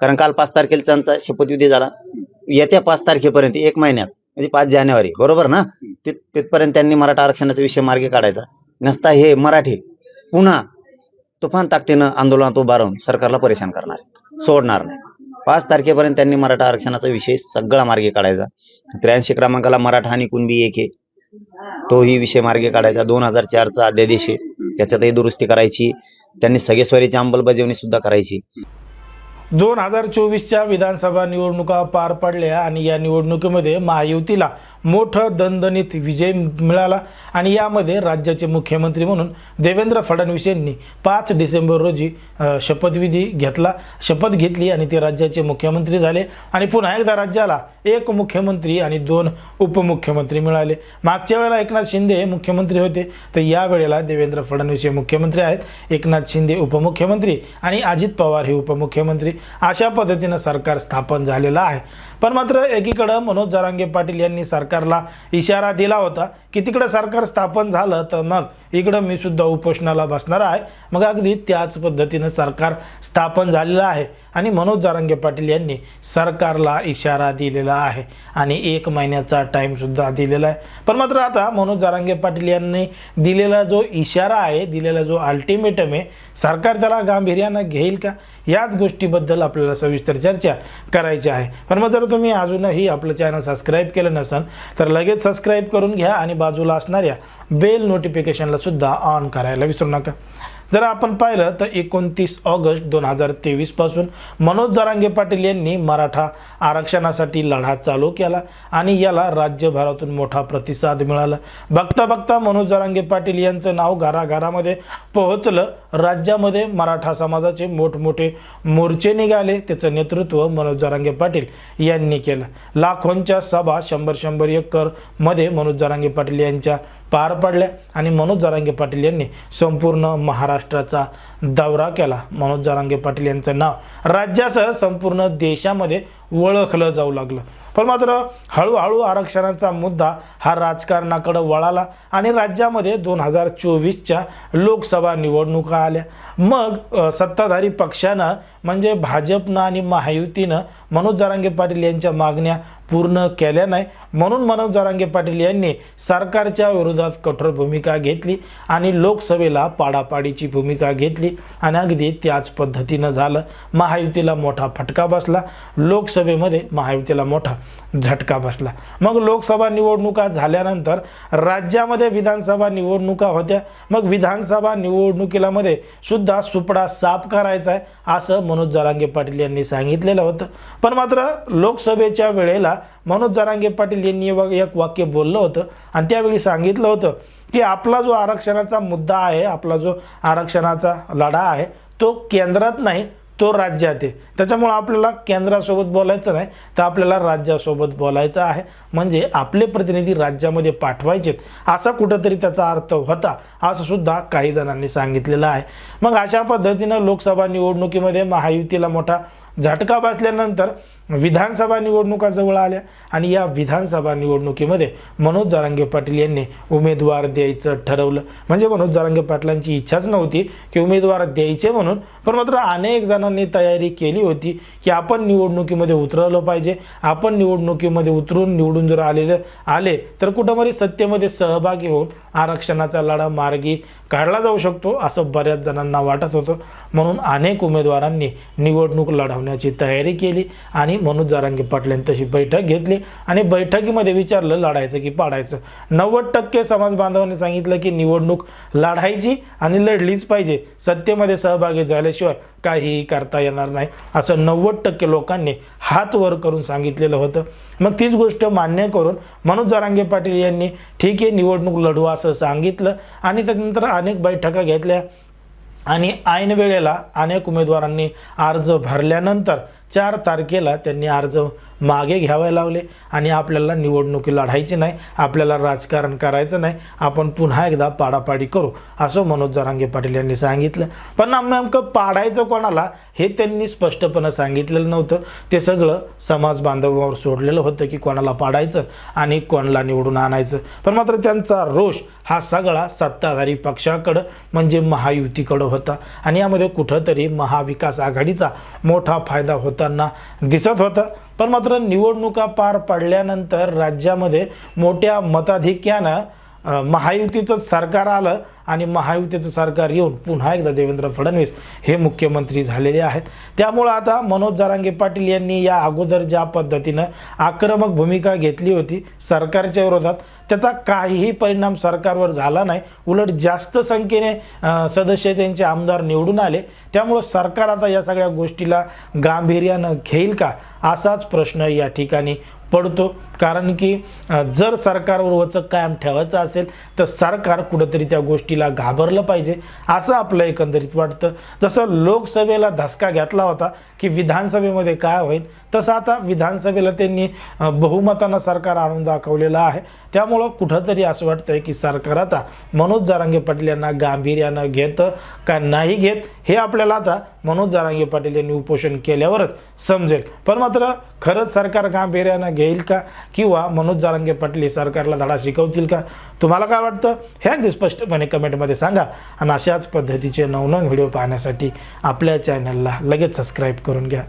कारण काल पाच तारखेला त्यांचा शपथविधी झाला. येत्या पाच तारखेपर्यंत एक महिन्यात म्हणजे पाच जानेवारी बरोबर ना? तिथ- तिथपर्यंत त्यांनी मराठा आरक्षणाचा विषय मार्गी काढायचा. नसता हे मराठी पुन्हा तुफान ताकदीनं आंदोलनात उभारून सरकारला परेशान करणार. सोडणार नाही. पाच तारखेपर्यंत त्यांनी मराठा आरक्षणाचा विषय सगळा मार्गी काढायचा. त्र्याऐंशी क्रमांकाला मराठा आणि कुणबी एक आहे. तोही विषय मार्गी काढायचा. दोन हजार चारचा अध्यादेश आहे. त्याच्यातही दुरुस्ती करायची. त्यांनी सगेस्वारीची अंमलबजावणी सुद्धा करायची. दोन हजार चोवीसच्या विधानसभा निवडणुका पार पडल्या आणि या निवडणुकीमध्ये महायुतीला मोठं दणदणीत विजय मिळाला आणि यामध्ये राज्याचे मुख्यमंत्री म्हणून देवेंद्र फडणवीस यांनी पाच डिसेंबर रोजी शपथविधी घेतला. शपथ घेतली आणि ते राज्याचे मुख्यमंत्री झाले. आणि पुन्हा एकदा राज्याला एक मुख्यमंत्री आणि दोन उपमुख्यमंत्री मिळाले. मागच्या वेळेला एकनाथ शिंदे हे मुख्यमंत्री होते. तर या वेळेला देवेंद्र फडणवीस हे मुख्यमंत्री आहेत. एकनाथ शिंदे उपमुख्यमंत्री आणि अजित पवार हे उपमुख्यमंत्री. अशा पद्धतीनं सरकार स्थापन झालेलं आहे. पण मात्र एकीकडं मनोज जरांगे पाटील यांनी सरकार सरकारला इशारा दिला होता की तिकडं सरकार स्थापन झालं तर मग इकडं मी सुद्धा उपोषणाला बसणार आहे. मग अगदी त्याच पद्धतीनं सरकार स्थापन झालेलं आहे. आणि मनोज जारंगे पाटील यांनी सरकारला इशारा दिलेला आहे. आणि एक महिन्याचा टाईमसुद्धा दिलेला आहे. पण मात्र आता मनोज जारंगे पाटील यांनी दिलेला जो इशारा आहे दिलेला जो अल्टिमेटम आहे सरकार त्याला गांभीर्यानं घेईल का? याच गोष्टीबद्दल आपल्याला सविस्तर चर्चा करायची आहे. पण मग जर तुम्ही अजूनही आपलं चॅनल सबस्क्राईब केलं नसेल तर लगेच सबस्क्राईब करून घ्या आणि बाजूला असणाऱ्या बेल नोटिफिकेशनला सुद्धा ऑन करायला विसरू नका. जर आपण पाहिलं तर एकोणतीस ऑगस्ट दोन हजार तेवीसपासून मनोज जरांगे पाटील यांनी मराठा आरक्षणासाठी लढा चालू केला आणि याला राज्यभरातून मोठा प्रतिसाद मिळाला. बघता बघता मनोज जरांगे पाटील यांचं नाव घराघरामध्ये पोहोचलं. राज्यामध्ये मराठा समाजाचे मोठमोठे मोर्चे निघाले. त्याचं नेतृत्व मनोज जरांगे पाटील यांनी केलं. लाखोंच्या सभा शंभर शंभर एकरमध्ये मनोज जरांगे पाटील यांच्या पार पडल्या आणि मनोज जारांगे पाटील यांनी संपूर्ण महाराष्ट्राचा दौरा केला. मनोज जारांगे पाटील यांचं नाव राज्यासह संपूर्ण देशामध्ये ओळखलं जाऊ लागलं. पण मात्र हळूहळू आरक्षणाचा मुद्दा हा राजकारणाकडे वळाला आणि राज्यामध्ये दोन हजार चोवीसच्या लोकसभा निवडणुका आल्या. मग सत्ताधारी पक्षानं म्हणजे भाजपनं आणि महायुतीनं मनोज जरांगे पाटील यांच्या मागण्या पूर्ण केल्या नाही. म्हणून मनोज जरांगे पाटील यांनी सरकारच्या विरोधात कठोर भूमिका घेतली आणि लोकसभेला पाडापाडीची भूमिका घेतली आणि अगदी त्याच पद्धतीनं झालं. महायुतीला मोठा फटका बसला. लोकसभेमध्ये महायुतीला मोठा झटका बसला. मग लोकसभा निवडणुका झाल्यानंतर राज्यामध्ये विधानसभा निवडणुका होत्या. मग विधानसभा निवडणुकीला मध्ये सुद्धा सुपडा साफ करायचा आहे असं मनोज जरांगे पाटील यांनी सांगितलेलं होतं. पण मात्र लोकसभेच्या वेळेला मनोज जरांगे पाटील यांनी एक वाक्य बोललं होतं. आणि त्यावेळी सांगितलं होतं की आपला जो आरक्षणाचा मुद्दा आहे आपला जो आरक्षणाचा लढा आहे तो केंद्रात नाही तो राज्यात आहे. त्याच्यामुळं आपल्याला केंद्रासोबत बोलायचं नाही तर आपल्याला राज्यासोबत बोलायचं आहे. म्हणजे आपले प्रतिनिधी राज्यामध्ये पाठवायचेत. असा कुठंतरी त्याचा अर्थ होता असं सुद्धा काही जणांनी सांगितलेलं आहे. मग अशा पद्धतीनं लोकसभा निवडणुकीमध्ये महायुतीला मोठा झटका बसल्यानंतर विधानसभा निवडणुका जवळ आल्या आणि या विधानसभा निवडणुकीमध्ये मनोज जारांगे पाटील यांनी उमेदवार द्यायचं ठरवलं. म्हणजे मनोज जारांगे पाटलांची इच्छाच नव्हती की उमेदवार द्यायचे म्हणून पण मात्र अनेक जणांनी तयारी केली होती की आपण निवडणुकीमध्ये उतरवलं पाहिजे. आपण निवडणुकीमध्ये उतरून निवडून जर आलेले आले तर कुठंतरी सत्तेमध्ये सहभागी होऊन आरक्षणाचा लढा मार्गी काढला जाऊ शकतो असं बऱ्याच जणांना वाटत होतं. म्हणून अनेक उमेदवारांनी निवडणूक लढवण्याची तयारी केली आणि मनोज जारांगे पाटील यांनी तशी बैठक घेतली आणि बैठकीमध्ये विचारलं लढायचं की पाडायचं. नव्वद टक्के समाज बांधवांनी सांगितलं की निवडणूक लढायची आणि लढलीच पाहिजे. सत्तेमध्ये सहभागी झाल्याशिवाय काहीही करता येणार नाही असं नव्वद टक्के लोकांनी हात वर करून सांगितलेलं होतं. मग तीच गोष्ट मान्य करून मनोज जारांगे पाटील यांनी ठीक आहे निवडणूक लढू असं सांगितलं आणि त्यानंतर अनेक बैठका घेतल्या. आणि ऐन वेळेला अनेक उमेदवारांनी अर्ज भरल्यानंतर चार तारखेला त्यांनी अर्ज मागे घ्यावे लावले आणि आपल्याला निवडणुकी लढायची नाही आपल्याला राजकारण करायचं नाही आपण पुन्हा एकदा पाडापाडी करू असं मनोज जरांगे पाटील यांनी सांगितलं. पण नेमकं पाडायचं कोणाला हे त्यांनी स्पष्टपणे सांगितलेलं नव्हतं. ते सगळं समाज बांधवावर सोडलेलं होतं की कोणाला पाडायचं आणि कोणाला निवडून आणायचं. पण मात्र त्यांचा रोष हा सगळा सत्ताधारी पक्षाकडं म्हणजे महायुतीकडं होता. आणि यामध्ये कुठंतरी महाविकास आघाडीचा मोठा फायदा होताना दिसत होता. पण मात्र निवडणुका पार पडल्यानंतर राज्यामध्ये मोठ्या मताधिक्यानं महायुतीचं महायुतीचंच सरकार आलं. आणि महायुतीचं सरकार येऊन पुन्हा एकदा देवेंद्र फडणवीस हे मुख्यमंत्री झालेले आहेत. त्यामुळं आता मनोज जारांगे पाटील यांनी या अगोदर ज्या पद्धतीनं आक्रमक भूमिका घेतली होती सरकारच्या विरोधात त्याचा काहीही परिणाम सरकारवर झाला नाही. उलट जास्त संख्येने सदस्य त्यांचे आमदार निवडून आले. त्यामुळं सरकार आता या सगळ्या गोष्टीला गांभीर्यानं घेईल का असाच प्रश्न या ठिकाणी पडतो. कारण की जर सरकारवर वचक कायम ठेवायचं असेल तर सरकार कुठंतरी त्या गोष्टी गोष्टीला घाबरलं पाहिजे असं आपलं एकंदरीत वाटतं. जसं लोकसभेला धसका घेतला होता की विधानसभेमध्ये काय होईल तसं आता विधानसभेला त्यांनी बहुमतानं सरकार आणून दाखवलेलं आहे. त्यामुळं कुठंतरी असं वाटतंय की सरकार आता मनोज जारांगे पाटील यांना गांभीर्यानं घेतं का नाही घेत हे आपल्याला आता मनोज जारांगे पाटील यांनी उपोषण केल्यावरच समजेल. पण मात्र खरंच सरकार गांभीर्यानं घेईल का? किंवा मनोज जारांगे पाटील सरकारला धडा शिकवतील का? तुम्हाला काय वाटतं? हे अगदी स्पष्टपणे कमेंटमध्ये सांगा. आणि अशाच पद्धतीचे नवनवीन व्हिडिओ पाहण्यासाठी आपल्या चॅनलला लगेच सबस्क्राईब करून घ्या.